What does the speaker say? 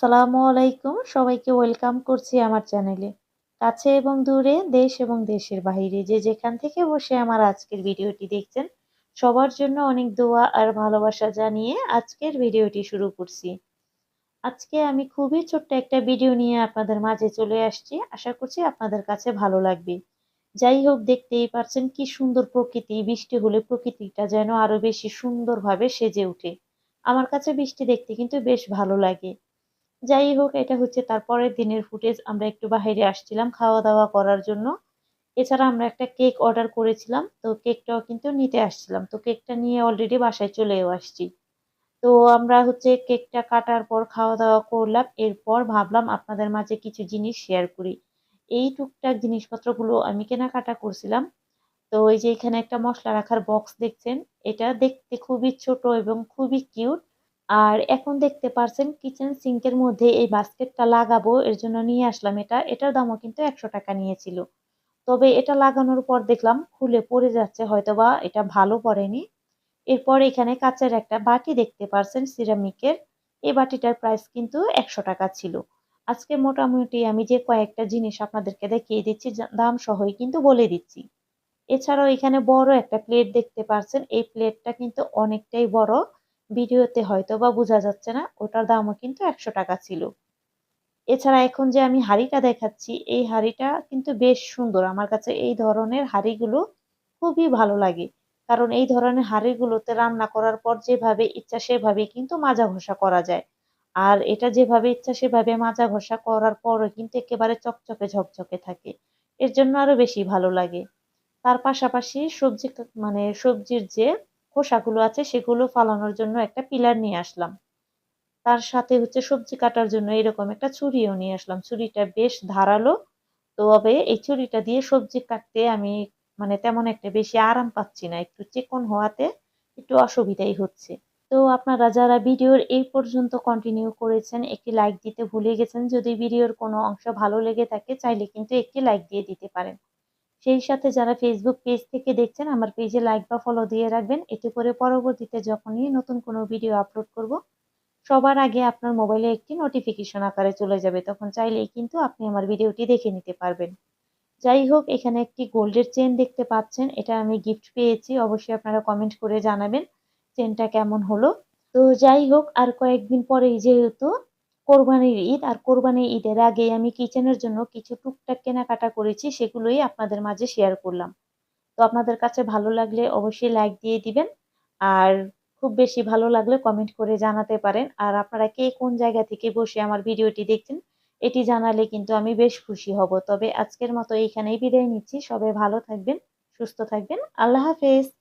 আসসালামু আলাইকুম। সবাইকে ওয়েলকাম করছি আমার চ্যানেলে। কাছে এবং দূরে, দেশ এবং দেশের বাইরে যে যেখান থেকে বসে আমার আজকের ভিডিওটি দেখছেন, সবার জন্য অনেক দোয়া আর ভালোবাসা জানিয়ে আজকের ভিডিওটি শুরু করছি। আজকে আমি খুবই ছোট্ট একটা ভিডিও নিয়ে আপনাদের মাঝে চলে আসছি। আশা করছি আপনাদের কাছে ভালো লাগবে। যাই হোক, দেখতেই পারছেন কি সুন্দর প্রকৃতি। বৃষ্টি হলে প্রকৃতিটা যেন আরও বেশি সুন্দরভাবে সেজে ওঠে। আমার কাছে বৃষ্টি দেখতে কিন্তু বেশ ভালো লাগে। যাই হোক, এটা হচ্ছে তারপরের দিনের ফুটেজ আমরা একটু বাইরে আসছিলাম খাওয়া দাওয়া করার জন্য। এছাড়া আমরা একটা কেক অর্ডার করেছিলাম। তো কেকটাও কিন্তু নিতে আসছিলাম। তো কেকটা নিয়ে অলরেডি বাসায় চলেও আসছি। তো আমরা হচ্ছে কেকটা কাটার পর খাওয়া দাওয়া করলাম। এরপর ভাবলাম আপনাদের মাঝে কিছু জিনিস শেয়ার করি। এই টুকটাক জিনিসপত্রগুলো আমি কেনাকাটা করছিলাম। তো এই যে এখানে একটা মশলা রাখার বক্স দেখছেন? এটা দেখতে খুবই ছোট এবং খুবই কিউট আর এখন দেখতে পারছেন কিচেন সিঙ্কের মধ্যে এই বাস্কেটটা লাগাবো, এর জন্য নিয়ে আসলাম এটা। এটার দামও কিন্তু একশো টাকা নিয়েছিল। তবে এটা লাগানোর পর দেখলাম খুলে পড়ে যাচ্ছে, হয়তোবা এটা ভালো পড়েনি। এরপর এখানে কাচের একটা বাটি দেখতে পারছেন সিরামিকের এই বাটিটার প্রাইস কিন্তু একশো টাকা ছিল। আজকে মোটামুটি আমি যে কয়েকটা জিনিস আপনাদেরকে দেখিয়ে দিচ্ছি দাম সহই কিন্তু বলে দিচ্ছি। এছাড়াও এখানে বড় একটা প্লেট দেখতে পারছেন। এই প্লেটটা কিন্তু অনেকটাই বড়। ভিডিওতে হয়তো বা বোঝা যাচ্ছে না, ওটার দামও কিন্তু একশো টাকা ছিল। এছাড়া এখন যে আমি হাড়িটা দেখাচ্ছি, এই হাড়িটা কিন্তু বেশ সুন্দর। আমার কাছে এই ধরনের হাড়িগুলো খুবই ভালো লাগে। কারণ এই ধরনের হাড়িগুলোতে রান্না করার পর যেভাবে ইচ্ছা সেভাবে কিন্তু মাজা ঘষা করা যায়। আর এটা যেভাবে ইচ্ছা সেভাবে মাজা ঘষা করার পরও কিন্তু একেবারে চকচকে ঝকঝকে থাকে। এর জন্য আরও বেশি ভালো লাগে। তার পাশাপাশি সবজি মানে সবজির যে খোসাগুলো আছে, সেগুলো ফালানোর জন্য একটা পিলার নিয়ে আসলাম। তার সাথে হচ্ছে সবজি কাটার জন্য এরকম একটা ছুরিও নিয়ে আসলাম। ছুরিটা বেশ ধারালো, তবে এই ছুরিটা দিয়ে সবজি কাটতে আমি মানে তেমন একটা বেশি আরাম পাচ্ছি না। একটু চিকন হওয়াতে একটু অসুবিধাই হচ্ছে। তো আপনারা যারা ভিডিওর এই পর্যন্ত কন্টিনিউ করেছেন, একটি লাইক দিতে ভুলে গেছেন, যদি ভিডিওর কোনো অংশ ভালো লেগে থাকে, চাইলে কিন্তু একটি লাইক দিয়ে দিতে পারেন। সেই সাথে যারা ফেসবুক পেজ থেকে দেখছেন, আমার পেজে লাইক বা ফলো দিয়ে রাখবেন। এতে করে পরবর্তীতে যখনই নতুন কোনো ভিডিও আপলোড করব, সবার আগে আপনার মোবাইলে একটি নোটিফিকেশন আকারে চলে যাবে। তখন চাইলেই কিন্তু আপনি আমার ভিডিওটি দেখে নিতে পারবেন। যাই হোক, এখানে একটি গোল্ডের চেন দেখতে পাচ্ছেন। এটা আমি গিফট পেয়েছি। অবশ্যই আপনারা কমেন্ট করে জানাবেন চেনটা কেমন হলো। তো যাই হোক, আর কয়েকদিন পরেই যেহেতু কোরবানির ঈদ আর কোরবানির ঈদের আগে আমি কিচেনের জন্য কিছু টুকটাক কেনাকাটা করেছি, সেগুলোই আপনাদের মাঝে শেয়ার করলাম। তো আপনাদের কাছে ভালো লাগলে অবশ্যই লাইক দিয়ে দিবেন আর খুব বেশি ভালো লাগলে কমেন্ট করে জানাতে পারেন। আর আপনারা কে কোন জায়গা থেকে বসে আমার ভিডিওটি দেখছেন, এটি জানালে কিন্তু আমি বেশ খুশি হব। তবে আজকের মতো এইখানেই বিদায় নিচ্ছি। সবাই ভালো থাকবেন, সুস্থ থাকবেন। আল্লাহ হাফেজ।